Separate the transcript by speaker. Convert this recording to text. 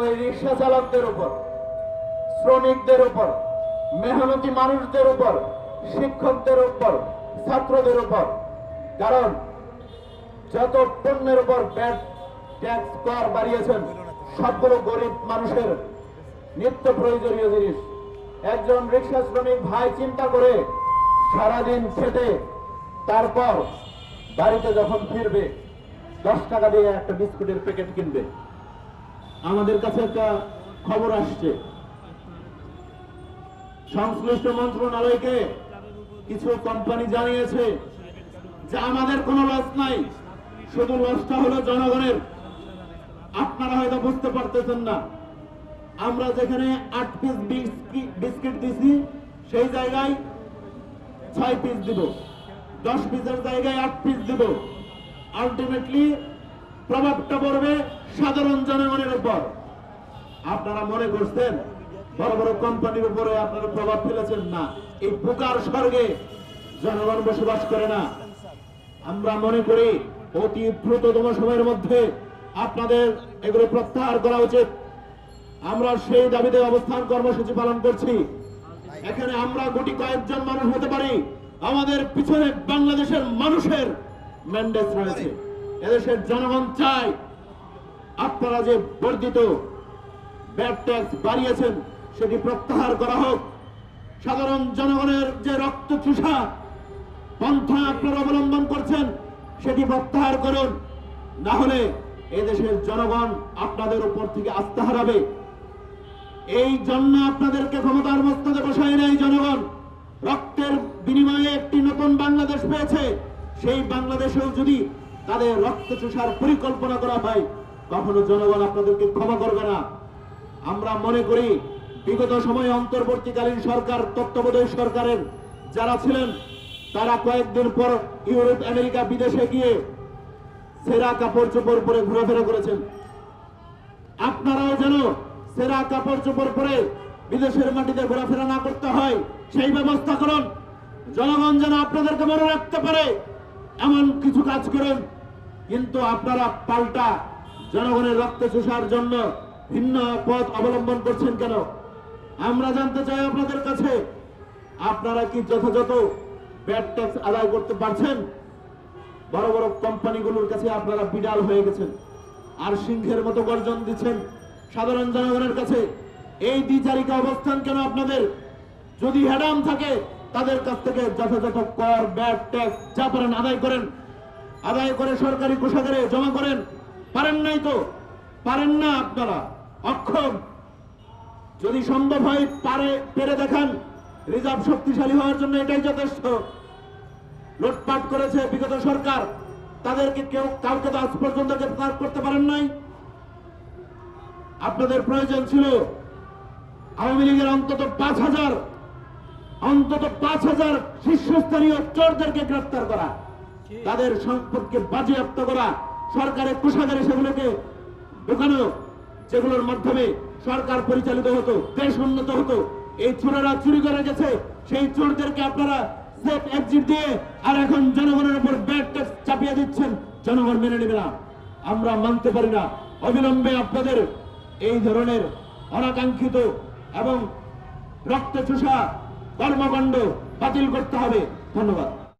Speaker 1: ওই রিক্সা চালকদের উপর, শ্রমিকদের উপর, মেহনতি মানুষদের উপর, শিক্ষকদের উপর, ছাত্রদের উপর। কারণ যত পণ্যের উপর ব্যাট, ট্যাক্স, কর বাড়িয়েছেন, সবগুলো গরিব মানুষের নিত্য প্রয়োজনীয় জিনিস। একজন রিক্সা শ্রমিক ভাই চিন্তা করে সারাদিন খেটে, তারপর বাড়িতে যখন ফিরবে, দশ টাকা দিয়ে একটা বিস্কুটের প্যাকেট কিনবে। আমাদের কাছে একটা খবর আসছে। সংশ্লিষ্ট মন্ত্রণালয়কে কিছু কোম্পানি জানিয়েছে যে আমাদের কোনো লস নাই। শুধু লসটা হলো জনগণের। আপনারা হয়তো বুঝতে পারতেছেন না। আমরা যেখানে আট পিস বিস্কিট দিছি, সেই জায়গায় ছয় পিস দিব। দশ পিসের জায়গায় আট পিস দিব। আলটিমেটলি প্রভাবটা পড়বে সাধারণ জনগণের উপর আপনারা মনে করছেন বড় বড় কোম্পানির উপরে আপনারা প্রভাব ফেলেছেন না? এই বোকার স্বর্গে জনগণ বসবাস করে না। আমরা মনে করি অতি দ্রুততম সময়ের মধ্যে আপনাদের এগুলো প্রত্যাহার করা উচিত। আমরা সেই দাবিতে অবস্থান কর্মসূচি পালন করছি। এখানে আমরা গুটি কয়েকজন মানুষ হতে পারি। আমাদের পিছনে বাংলাদেশের মানুষের ম্যান্ডেট রয়েছে। এদেশের জনগণ চায় আপনারা যে বর্ধিত ব্যাড ট্যাক্স বাড়িয়েছেন, সেটি প্রত্যাহার করা হোক। সাধারণ জনগণের যে রক্ত চুষা পন্থা আপনারা অবলম্বন করছেন, সেটি প্রত্যাহার করুন। না হলে এদেশের জনগণ আপনাদের উপর থেকে আস্থা হারাবে। এই জন্য আপনাদেরকে ক্ষমতার মস্তদে বসায় নেই জনগণ। রক্তের বিনিময়ে একটি নতুন বাংলাদেশ পেয়েছে। সেই বাংলাদেশেও যদি তাদের রক্ত চুষার পরিকল্পনা করা হয় কখনো জনগণ আপনাদেরকে ক্ষমা করবে না। আমরা মনে করি, বিগত সময়ে অন্তর্বর্তীকালীন সরকার, তত্ত্বাবধায়ক সরকারের যারা ছিলেন, তারা কয়েকদিন পর ইউরোপ, আমেরিকা, বিদেশে গিয়ে সেরা কাপড় চোপড় পরে ঘোরাফেরা করেছেন। আপনারাও যেন সেরা কাপড় চোপড় পরে বিদেশের মাটিতে ঘোরাফেরা না করতে হয়, সেই ব্যবস্থা করুন। জনগণ যেন আপনাদেরকে মনে রাখতে পারে, এমন কিছু কাজ করুন। কিন্তু আপনারা পাল্টা জনগণের রক্ত চুষার জন্য ভিন্ন পথ অবলম্বন করছেন কেন? আমরা জানতে চাই আপনাদের কাছে, আপনারা কি যথাযথ ব্যাড ট্যাক্স আদায় করতে পারছেন? বড় বড় কোম্পানিগুলোর কাছে আপনারা বিড়াল হয়ে গেছেন, আর সিংহের মতো গর্জন দিচ্ছেন সাধারণ জনগণের কাছে। এই দ্বিচারিকা অবস্থান কেন আপনাদের? যদি হ্যাডাম থাকে, তাদের কাছ থেকে যথাযথ কর, ব্যাড ট্যাক্স যা পারেন আদায় করেন। আদায় করে সরকারি কোষাগারে জমা করেন। পারেন নাই তো? পারেন না আপনারা। অক্ষম, যদি সম্ভব হয় পারে, পেরে দেখান। রিজার্ভ শক্তিশালী হওয়ার জন্য এটাই যথেষ্ট। লুটপাট করেছে বিগত সরকার। তাদেরকে কেউ কাউকে তো আজ পর্যন্ত গ্রেফতার করতে পারেন নাই। আপনাদের প্রয়োজন ছিল আওয়ামী লীগের অন্তত পাঁচ হাজার, অন্তত পাঁচ হাজার শীর্ষস্থানীয় চোরদেরকে গ্রেফতার করা, তাদের সম্পর্কে বাজেয়াপ্ত করা সরকারের কোষাগারে সেগুলোকে ঢুকানো, যেগুলোর মাধ্যমে সরকার পরিচালিত হতো, দেশ উন্নত হতো, এই চোরেরা চুরি করে গেছে, সেই চোরদেরকে আপনারা দিয়ে আর এখন জনগণের উপর ট্যাক্স চাপিয়ে দিচ্ছেন, জনগণ মেনে নেবে না। আমরা মানতে পারি না। অবিলম্বে আপনাদের এই ধরনের অনাকাঙ্ক্ষিত এবং রক্ত চুষা কর্মকাণ্ড বাতিল করতে হবে। ধন্যবাদ।